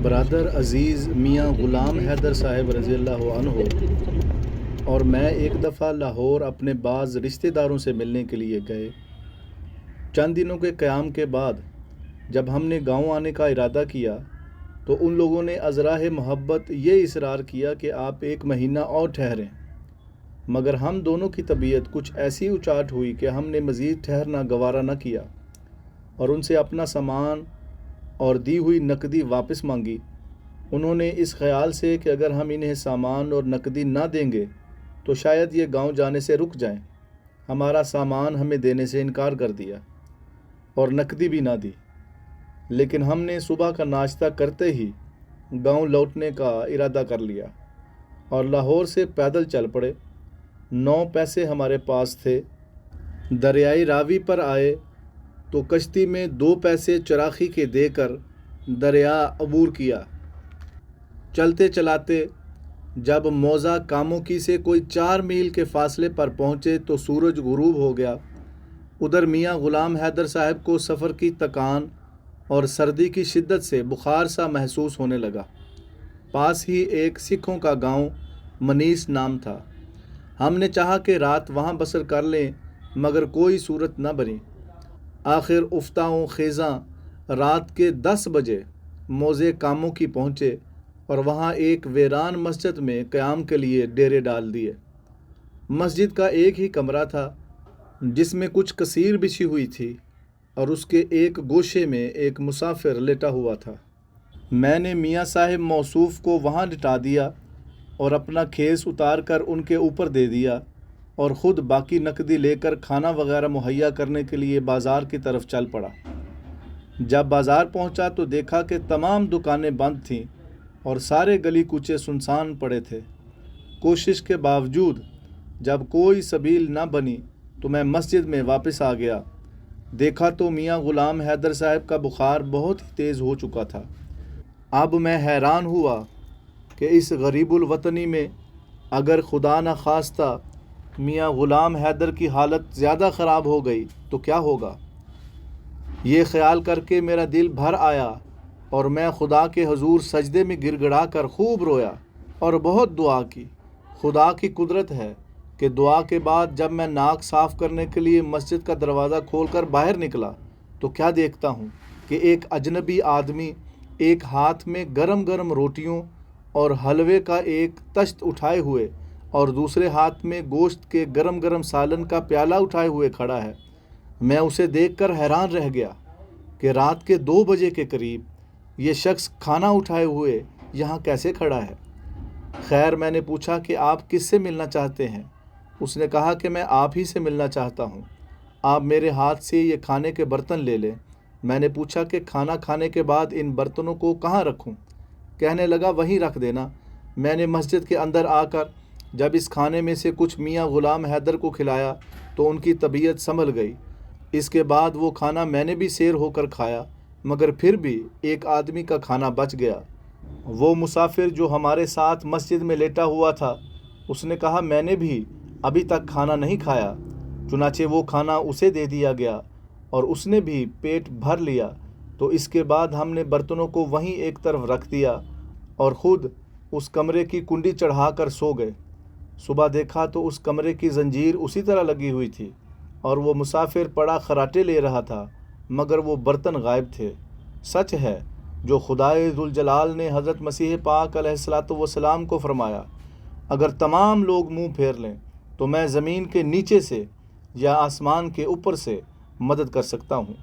برادر عزیز میاں غلام حیدر صاحب رضی اللہ عنہ اور میں ایک دفعہ لاہور اپنے بعض رشتہ داروں سے ملنے کے لیے گئے۔ چند دنوں کے قیام کے بعد جب ہم نے گاؤں آنے کا ارادہ کیا تو ان لوگوں نے ازراہ محبت یہ اصرار کیا کہ آپ ایک مہینہ اور ٹھہریں۔ مگر ہم دونوں کی طبیعت کچھ ایسی اچاٹ ہوئی کہ ہم نے مزید ٹھہرنا گوارا نہ کیا اور ان سے اپنا سامان اور دی ہوئی نقدی واپس مانگی۔ انہوں نے اس خیال سے کہ اگر ہم انہیں سامان اور نقدی نہ دیں گے، تو شاید یہ گاؤں جانے سے رک جائیں۔ ہمارا سامان ہمیں دینے سے انکار کر دیا اور نقدی بھی نہ دی۔ لیکن ہم نے صبح کا ناشتہ کرتے ہی گاؤں لوٹنے کا ارادہ کر لیا اور لاہور سے پیدل چل پڑے۔ نو پیسے ہمارے پاس تھے۔ دریائی راوی پر آئے۔ تو کشتی میں دو پیسے چراخی کے دے کر دریا عبور کیا۔ چلتے چلاتے جب موزہ کاموں کی سے کوئی چار میل کے فاصلے پر پہنچے تو سورج غروب ہو گیا۔ ادھر میاں غلام حیدر صاحب کو سفر کی تکان اور سردی کی شدت سے بخار سا محسوس ہونے لگا۔ پاس ہی ایک سکھوں کا گاؤں منیس نام تھا۔ ہم نے چاہا کہ رات وہاں بسر کر لیں، مگر کوئی صورت نہ بنی۔ آخر افتاؤں خیزاں، رات کے دس بجے موزے کاموں کی پہنچے اور وہاں ایک ویران مسجد میں قیام کے لیے ڈیرے ڈال دیے۔ مسجد کا ایک ہی کمرہ تھا، جس میں کچھ کثیر بچھی ہوئی تھی اور اس کے ایک گوشے میں ایک مسافر لیٹا ہوا تھا۔ میں نے میاں صاحب موصوف کو وہاں لٹا دیا اور اپنا کھیس اتار کر ان کے اوپر دے دیا۔ اور خود باقی نقدی لے کر کھانا وغیرہ مہیا کرنے کے لیے بازار کی طرف چل پڑا۔ جب بازار پہنچا تو دیکھا کہ تمام دکانیں بند تھیں اور سارے گلی کوچے سنسان پڑے تھے۔ کوشش کے باوجود جب کوئی سبیل نہ بنی تو میں مسجد میں واپس آ گیا۔ دیکھا تو میاں غلام حیدر صاحب کا بخار بہت ہی تیز ہو چکا تھا۔ اب میں حیران ہوا کہ اس غریب الوطنی میں اگر خدا نہ خواستہ میاں غلام حیدر کی حالت زیادہ خراب ہو گئی تو کیا ہوگا؟ یہ خیال کر کے میرا دل بھر آیا اور میں خدا کے حضور سجدے میں گر گڑا کر خوب رویا اور بہت دعا کی۔ خدا کی قدرت ہے کہ دعا کے بعد جب میں ناک صاف کرنے کے لیے مسجد کا دروازہ کھول کر باہر نکلا تو کیا دیکھتا ہوں کہ ایک اجنبی آدمی ایک ہاتھ میں گرم گرم روٹیوں اور حلوے کا ایک تشت اٹھائے ہوئے اور دوسرے ہاتھ میں گوشت کے گرم گرم سالن کا پیالہ اٹھائے ہوئے کھڑا ہے۔ میں اسے دیکھ کر حیران رہ گیا کہ رات کے دو بجے کے قریب یہ شخص کھانا اٹھائے ہوئے یہاں کیسے کھڑا ہے۔ خیر، میں نے پوچھا کہ آپ کس سے ملنا چاہتے ہیں؟ اس نے کہا کہ میں آپ ہی سے ملنا چاہتا ہوں۔ آپ میرے ہاتھ سے یہ کھانے کے برتن لے لیں۔ میں نے پوچھا کہ کھانا کھانے کے بعد ان برتنوں کو کہاں رکھوں؟ کہنے لگا، وہیں رکھ دینا۔ میں نے مسجد کے اندر آ کر جب اس کھانے میں سے کچھ میاں غلام حیدر کو کھلایا تو ان کی طبیعت سنبھل گئی۔ اس کے بعد وہ کھانا میں نے بھی سیر ہو کر کھایا، مگر پھر بھی ایک آدمی کا کھانا بچ گیا۔ وہ مسافر جو ہمارے ساتھ مسجد میں لیٹا ہوا تھا، اس نے کہا، میں نے بھی ابھی تک کھانا نہیں کھایا، چنانچہ وہ کھانا اسے دے دیا گیا اور اس نے بھی پیٹ بھر لیا۔ تو اس کے بعد ہم نے برتنوں کو وہیں ایک طرف رکھ دیا اور خود اس کمرے کی کنڈی چڑھا کر سو گئے۔ صبح دیکھا تو اس کمرے کی زنجیر اسی طرح لگی ہوئی تھی اور وہ مسافر پڑا خراٹے لے رہا تھا، مگر وہ برتن غائب تھے۔ سچ ہے، جو خدائے ذوالجلال نے حضرت مسیح پاک علیہ السلاۃ وسلام کو فرمایا، اگر تمام لوگ منہ پھیر لیں تو میں زمین کے نیچے سے یا آسمان کے اوپر سے مدد کر سکتا ہوں۔